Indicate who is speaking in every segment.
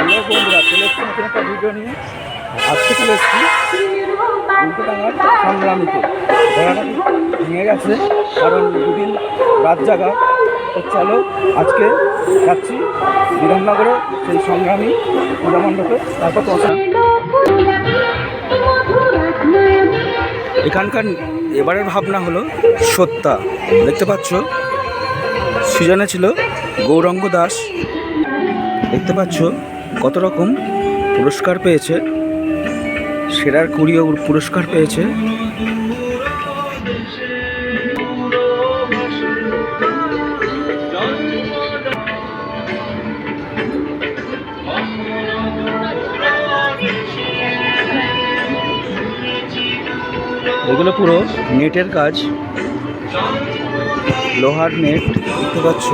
Speaker 1: Hello বন্ধুরা, চলে এসছি নতুন একটা ভিডিও নিয়ে। আজকে চলে এসছি উল্টো ডাঙার সংগ্রামীতে। ঘোড়াটা ভেঙে গেছে, কারণ দুদিন রাত জাগা। তো চলো, আজকে যাচ্ছি বিধাননগরে, সেই সংগ্রামী পূজা মণ্ডপে। তারপর পৌঁছা এখানকার এবারের ভাবনা হলো সত্তা। দেখতে পাচ্ছ, সিজনে ছিল গৌরঙ্গ দাস। দেখতে পাচ্ছ কত রকম পুরস্কার পেয়েছে, সেরার কুড়িও পুরস্কার পেয়েছে। এগুলো পুরো নেটের কাজ। লোহার নেট দেখতে পাচ্ছ।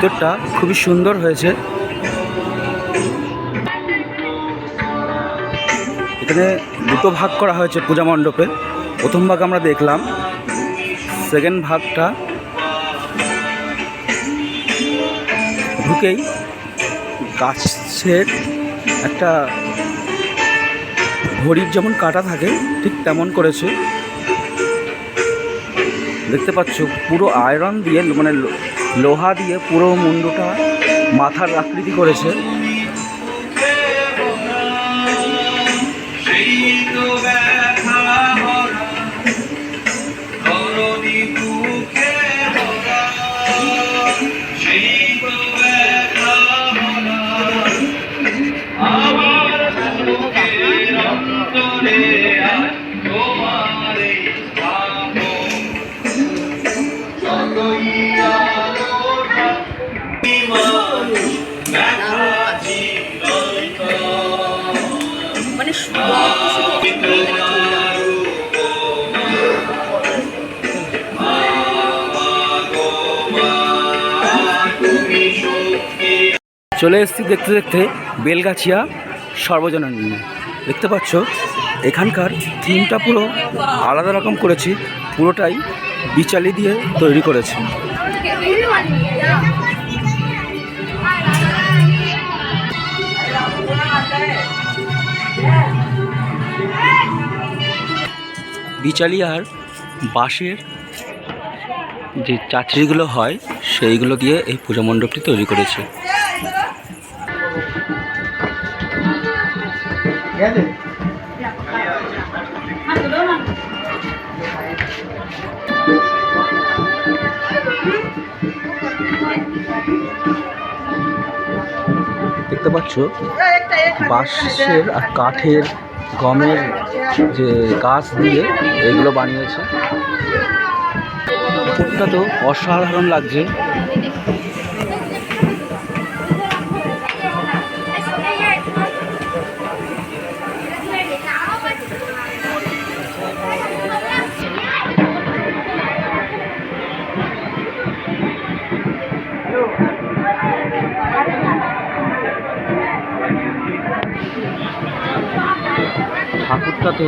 Speaker 1: ভিতরটা খুবই সুন্দর হয়েছে। এখানে দুটো ভাগ করা হয়েছে পূজা মণ্ডপে। প্রথম ভাগ আমরা দেখলাম সেকেন্ড ভাগটা ঢুকেই গাছের একটা ঘড়ির যেমন কাটা থাকে, ঠিক তেমন করেছে। দেখতে পাচ্ছ পুরো আয়রন দিয়ে মানে লোহা দিয়ে পুরো মুন্ডটা মাথার আকৃতি করেছে। চলে এসেছি দেখতে দেখতে বেলগাছিয়া সর্বজনীন দেখতে পাচ্ছ, এখানকার থিমটা পুরো আলাদা রকম করেছি, পুরোটাই বিচালি দিয়ে তৈরি করেছি। বিচালি আর বাঁশের যে চাচড়িগুলো হয়, সেইগুলো দিয়ে এই পূজা মণ্ডপটি তৈরি করেছে। দেখতে পাচ্ছ, বাঁশের আর কাঠের গমের যে গাছ দিয়ে এগুলো বানিয়েছে। উপরটা তো অসাধারণ লাগছে। ঠাকুরটা তো